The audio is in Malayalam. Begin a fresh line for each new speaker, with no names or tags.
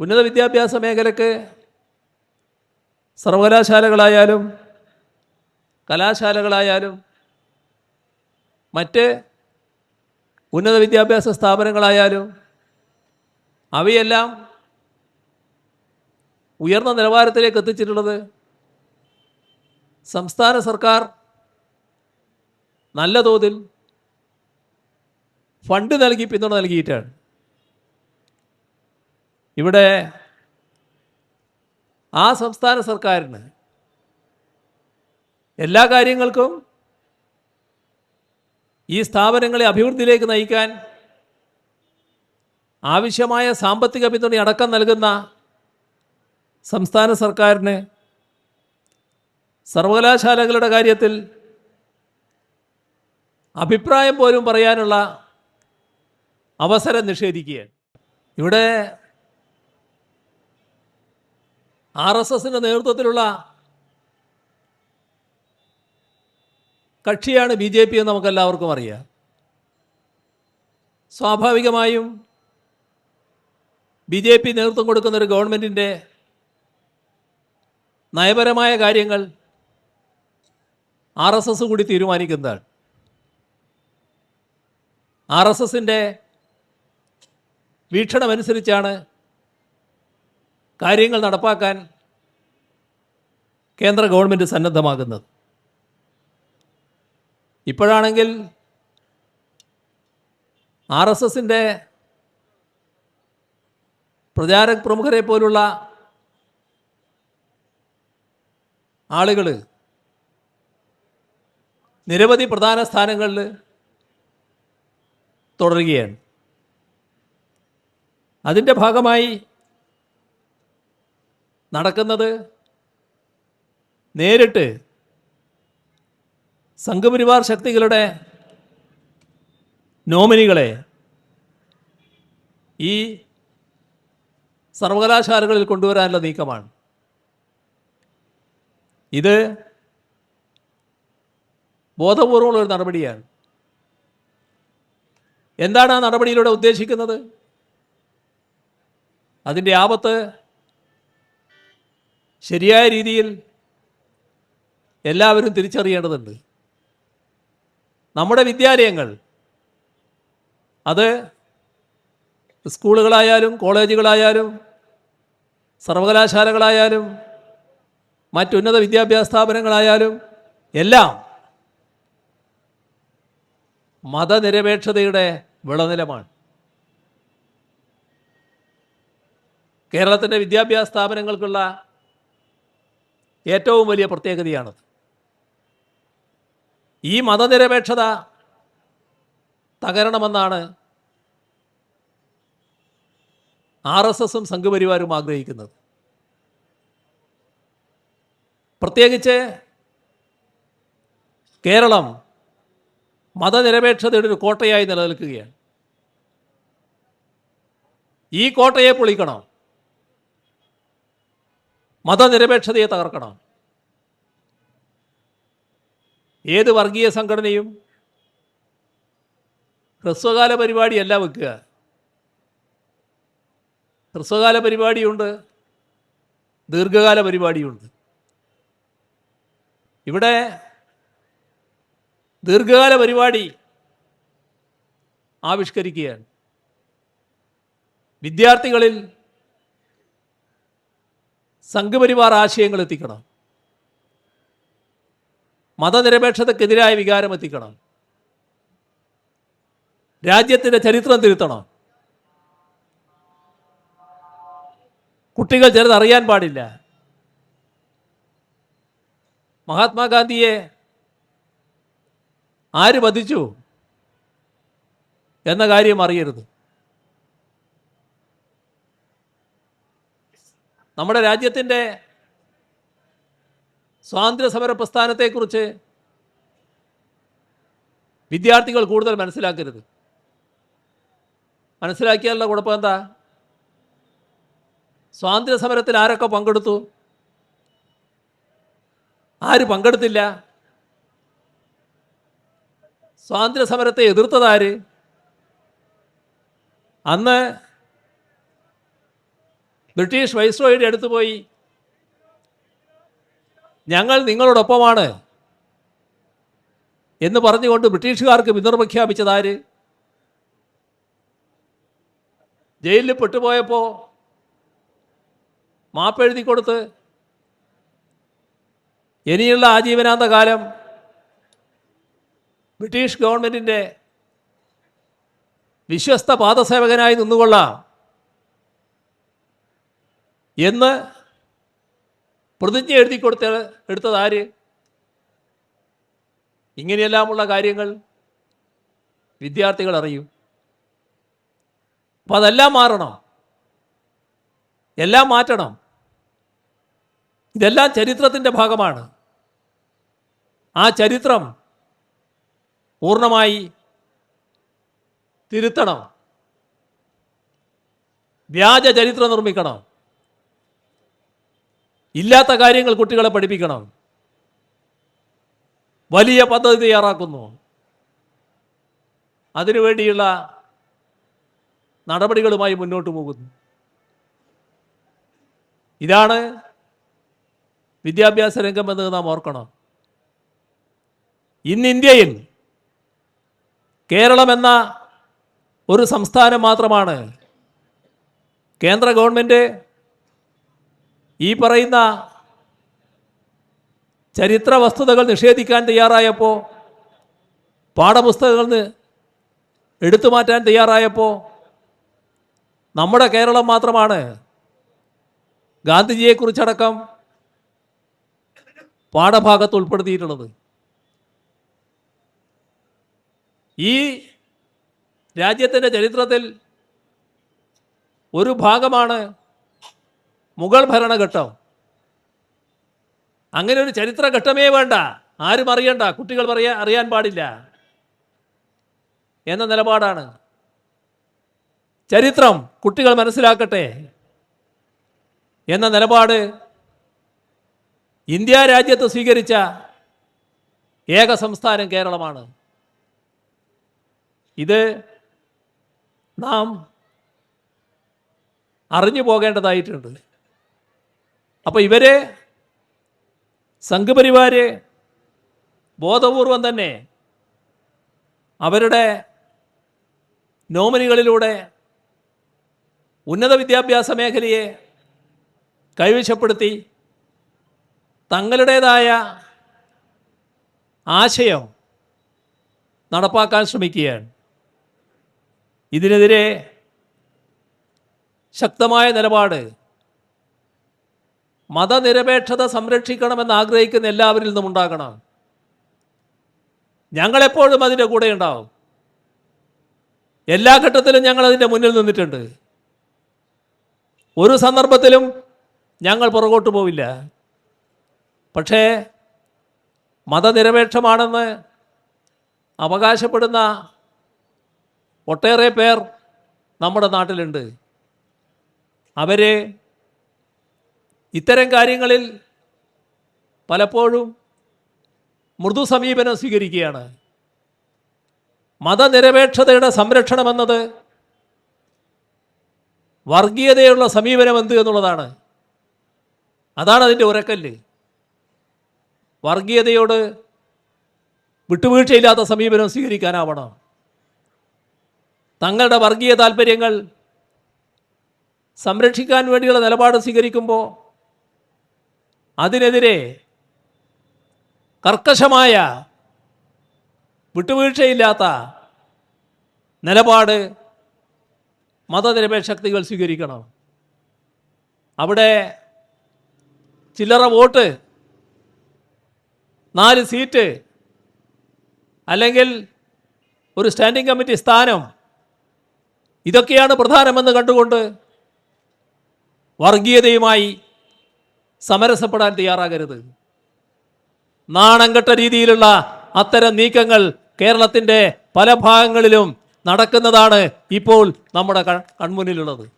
ഉന്നത വിദ്യാഭ്യാസ മേഖലയ്ക്ക് സർവകലാശാലകളായാലും കലാശാലകളായാലും മറ്റ് ഉന്നത വിദ്യാഭ്യാസ സ്ഥാപനങ്ങളായാലും അവയെല്ലാം ഉയർന്ന നിലവാരത്തിലേക്ക് എത്തിച്ചിട്ടുള്ളത് സംസ്ഥാന സർക്കാർ നല്ല തോതിൽ ഫണ്ട് നൽകി പിന്തുണ നൽകിയിട്ടാണ്. ഇവിടെ ആ സംസ്ഥാന സർക്കാരിന് എല്ലാ കാര്യങ്ങൾക്കും ഈ സ്ഥാപനങ്ങളെ അഭിവൃദ്ധിയിലേക്ക് നയിക്കാൻ ആവശ്യമായ സാമ്പത്തിക പിന്തുണ അടക്കം നൽകുന്ന സംസ്ഥാന സർക്കാരിന് സർവകലാശാലകളുടെ കാര്യത്തിൽ അഭിപ്രായം പോലും പറയാനുള്ള അവസരം നിഷേധിക്കുകയാണ്. ഇവിടെ ആർ എസ് എസിന്റെ നേതൃത്വത്തിലുള്ള കക്ഷിയാണ് ബി ജെ പി എന്ന് നമുക്കെല്ലാവർക്കും അറിയാം. സ്വാഭാവികമായും ബി ജെ പി നേതൃത്വം കൊടുക്കുന്ന ഒരു ഗവൺമെന്റിന്റെ നയപരമായ കാര്യങ്ങൾ ആർ എസ് എസ് കൂടി തീരുമാനിക്കുന്നതാണ്. ആർ എസ് എസിന്റെ വീക്ഷണമനുസരിച്ചാണ് കാര്യങ്ങൾ നടപ്പാക്കാൻ കേന്ദ്ര ഗവൺമെന്റ് സന്നദ്ധമാകുന്നത്. ഇപ്പോഴാണെങ്കിൽ ആർ എസ് എസിന്റെ പ്രചാരക് പ്രമുഖരെ പോലുള്ള ആളുകൾ നിരവധി പ്രധാന സ്ഥാനങ്ങളിൽ തുടരുകയാണ്. അതിന്റെ ഭാഗമായി നടക്കുന്നത്? നേരിട്ട് സംഘപരിവാർ ശക്തികളുടെ നോമിനികളെ ഈ സർവകലാശാലകളിൽ കൊണ്ടുവരാനുള്ള നീക്കമാണ്. ഇത് ബോധപൂർവമുള്ള ഒരു നടപടിയാണ്. എന്താണ് ആ നടപടിയിലൂടെ ഉദ്ദേശിക്കുന്നത്? അതിന്റെ ആപത്ത് ശരിയായ രീതിയിൽ എല്ലാവരും തിരിച്ചറിയേണ്ടതുണ്ട്. നമ്മുടെ വിദ്യാലയങ്ങൾ അത് സ്കൂളുകളായാലും കോളേജുകളായാലും സർവകലാശാലകളായാലും മറ്റുന്നത വിദ്യാഭ്യാസ സ്ഥാപനങ്ങളായാലും എല്ലാം മതനിരപേക്ഷതയുടെ വിളനിലമാണ്. കേരളത്തിന്റെ വിദ്യാഭ്യാസ സ്ഥാപനങ്ങൾക്കുള്ള ഏറ്റവും വലിയ പ്രത്യേകതയാണത്. ഈ മതനിരപേക്ഷത തകരണമെന്നാണ് ആർ എസ് എസും സംഘപരിവാരും ആഗ്രഹിക്കുന്നത്. പ്രത്യേകിച്ച് കേരളം മതനിരപേക്ഷതയുടെ ഒരു കോട്ടയായി നിലനിൽക്കുകയാണ്. ഈ കോട്ടയെ പൊളിക്കണം? മതനിരപേക്ഷതയെ തകർക്കണം. ഏത് വർഗീയ സംഘടനയും ഹ്രസ്വകാല പരിപാടിയല്ല വെക്കുക. ഹ്രസ്വകാല പരിപാടിയുണ്ട് ദീർഘകാല പരിപാടിയുണ്ട്. ഇവിടെ ദീർഘകാല പരിപാടി ആവിഷ്കരിക്കുകയാണ്. വിദ്യാർത്ഥികളിൽ സംഘപരിവാർ ആശയങ്ങൾ എത്തിക്കണം. മതനിരപേക്ഷതക്കെതിരായ വികാരം എത്തിക്കണം. രാജ്യത്തിന്റെ ചരിത്രം തിരുത്തണം. കുട്ടികൾ ചിലത് അറിയാൻ പാടില്ല. മഹാത്മാഗാന്ധിയെ ആര് വധിച്ചു എന്ന കാര്യം അറിയരുത്. നമ്മുടെ രാജ്യത്തിന്റെ സ്വാതന്ത്ര്യ സമര പ്രസ്ഥാനത്തെക്കുറിച്ച് വിദ്യാർത്ഥികൾ കൂടുതൽ മനസ്സിലാക്കരുത്. മനസ്സിലാക്കിയാലുള്ള കുഴപ്പം എന്താ സ്വാതന്ത്ര്യ സമരത്തിൽ ആരൊക്കെ പങ്കെടുത്തു? ആര് പങ്കെടുത്തില്ല? സ്വാതന്ത്ര്യ സമരത്തെ എതിർത്തതാര് അന്ന് ബ്രിട്ടീഷ് വൈസ്രോയുടെ അടുത്ത് പോയി. ഞങ്ങൾ നിങ്ങളോടൊപ്പമാണ് എന്ന് പറഞ്ഞുകൊണ്ട് ബ്രിട്ടീഷുകാർക്ക് പിന്തുണ പ്രഖ്യാപിച്ചതാര് ജയിലിൽ പെട്ടുപോയപ്പോൾ മാപ്പെഴുതി കൊടുത്ത് ഇനിയുള്ള ആജീവനാന്ത കാലം ബ്രിട്ടീഷ് ഗവൺമെന്റിന്റെ വിശ്വസ്ത പാദസേവകനായി നിന്നുകൊള്ളാം. എന്ന് പ്രതിജ്ഞ എഴുതി കൊടുത്ത എടുത്തത് ആര്? ഇങ്ങനെയെല്ലാമുള്ള കാര്യങ്ങൾ വിദ്യാർത്ഥികൾ അറിയും. അപ്പം അതെല്ലാം മാറണം. എല്ലാം മാറ്റണം. ഇതെല്ലാം ചരിത്രത്തിന്റെ ഭാഗമാണ്. ആ ചരിത്രം പൂർണമായി തിരുത്തണം. വ്യാജ ചരിത്രം നിർമ്മിക്കണം. ഇല്ലാത്ത കാര്യങ്ങൾ കുട്ടികളെ പഠിപ്പിക്കണം. വലിയ പദ്ധതി തയ്യാറാക്കുന്നു. അതിനുവേണ്ടിയുള്ള നടപടികളുമായി മുന്നോട്ട് പോകുന്നു. ഇതാണ് വിദ്യാഭ്യാസ രംഗം എന്ന് നാം ഓർക്കണം. ഇന്ന് ഇന്ത്യയിൽ കേരളം എന്ന ഒരു സംസ്ഥാനം മാത്രമാണ് കേന്ദ്ര ഗവൺമെന്റ് ഈ പറയുന്ന ചരിത്ര വസ്തുതകൾ നിഷേധിക്കാൻ തയ്യാറായപ്പോൾ പാഠപുസ്തകങ്ങളിൽ നിന്ന് എടുത്തു മാറ്റാൻ തയ്യാറായപ്പോൾ നമ്മുടെ കേരളം മാത്രമാണ് ഗാന്ധിജിയെക്കുറിച്ചടക്കം പാഠഭാഗത്ത് ഉൾപ്പെടുത്തിയിട്ടുള്ളത്. ഈ രാജ്യത്തിന്റെ ചരിത്രത്തിൽ ഒരു ഭാഗമാണ് മുഗൾ ഭരണഘട്ടം. അങ്ങനെ ഒരു ചരിത്രഘട്ടമേ വേണ്ട. ആരും അറിയണ്ട. കുട്ടികൾ പറയാ അറിയാൻ പാടില്ല. എന്ന നിലപാടാണ്. ചരിത്രം കുട്ടികൾ മനസ്സിലാക്കട്ടെ. എന്ന നിലപാട് ഇന്ത്യ രാജ്യത്ത് സ്വീകരിച്ച ഏക സംസ്ഥാനം കേരളമാണ്. ഇത് നാം അറിഞ്ഞു പോകേണ്ടതായിട്ടുണ്ട്. അപ്പോൾ ഇവരെ സംഘപരിവാര് ബോധപൂർവം തന്നെ അവരുടെ നോമിനികളിലൂടെ ഉന്നത വിദ്യാഭ്യാസ മേഖലയെ കൈവശപ്പെടുത്തി തങ്ങളുടേതായ ആശയം നടപ്പാക്കാൻ ശ്രമിക്കുകയാണ്. ഇതിനെതിരെ ശക്തമായ നിലപാട് മതനിരപേക്ഷത സംരക്ഷിക്കണമെന്ന് ആഗ്രഹിക്കുന്ന എല്ലാവരിൽ നിന്നും ഉണ്ടാകണം. ഞങ്ങളെപ്പോഴും അതിന്റെ കൂടെ ഉണ്ടാവും. എല്ലാ ഘട്ടത്തിലും ഞങ്ങൾ അതിന്റെ മുന്നിൽ നിന്നിട്ടുണ്ട്. ഒരു സന്ദർഭത്തിലും ഞങ്ങൾ പുറകോട്ട് പോവില്ല. പക്ഷേ മതനിരപേക്ഷമാണെന്ന് അവകാശപ്പെടുന്ന ഒട്ടേറെ പേർ നമ്മുടെ നാട്ടിലുണ്ട്. അവർ ഇത്തരം കാര്യങ്ങളിൽ പലപ്പോഴും മൃദു സമീപനം സ്വീകരിക്കുകയാണ്. മതനിരപേക്ഷതയുടെ സംരക്ഷണമെന്നത് വർഗീയതയുള്ള സമീപനം എന്ത് എന്നുള്ളതാണ്. അതാണ് അതിന്റെ ഉരക്കല്ല് വർഗീയതയോട് വിട്ടുവീഴ്ചയില്ലാത്ത സമീപനം സ്വീകരിക്കാനാവണം. തങ്ങളുടെ വർഗീയ താല്പര്യങ്ങൾ സംരക്ഷിക്കാൻ വേണ്ടിയുള്ള നിലപാട് സ്വീകരിക്കുമ്പോൾ അതിനെതിരെ കർക്കശമായ വിട്ടുവീഴ്ചയില്ലാത്ത നിലപാട് മതനിരപേക്ഷ ശക്തികൾ സ്വീകരിക്കണം. അവിടെ ചില്ലറ വോട്ട് നാല് സീറ്റ് അല്ലെങ്കിൽ ഒരു സ്റ്റാൻഡിംഗ് കമ്മിറ്റി സ്ഥാനം ഇതൊക്കെയാണ് പ്രധാനമെന്ന് കണ്ടുകൊണ്ട് വർഗീയതയുമായി സമരസപ്പെടാൻ തയ്യാറാകരുത്. നാണംകെട്ട രീതിയിലുള്ള അത്തരം നീക്കങ്ങൾ കേരളത്തിന്റെ പല ഭാഗങ്ങളിലും നടക്കുന്നതാണ് ഇപ്പോൾ നമ്മുടെ കൺ- കൺമുന്നിലുള്ളത്.